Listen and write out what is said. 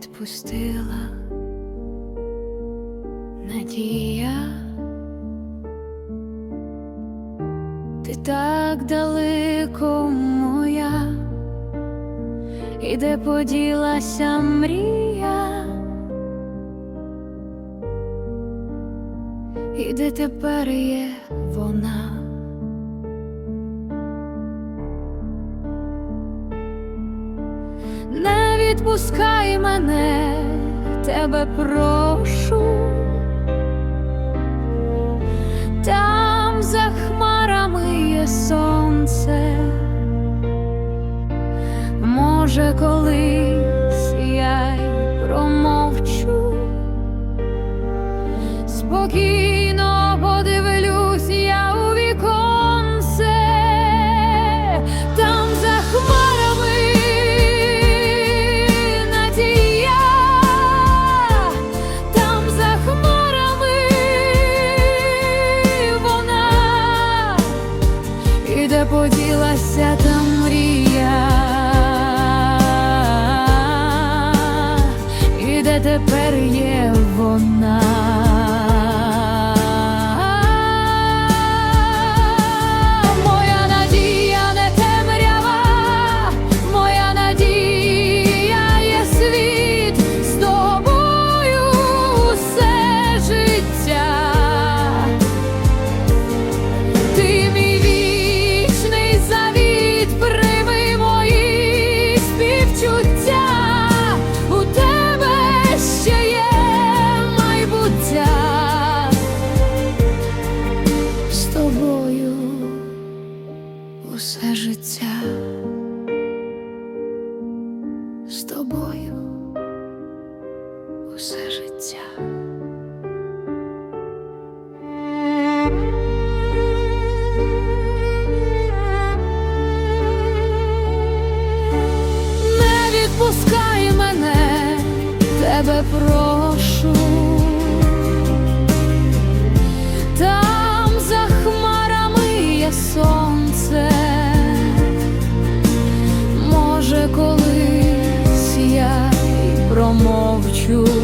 відпустила надія, ти так далеко моя, і де поділася мрія, і де тепер є вона. Відпускай мене, тебе прошу. Там за хмарами є сонце. Може, колись я й промовчу. Спокійно де поділася та мрія, і де тепер з тобою усе життя. Не відпускай мене, тебе прошу. Може,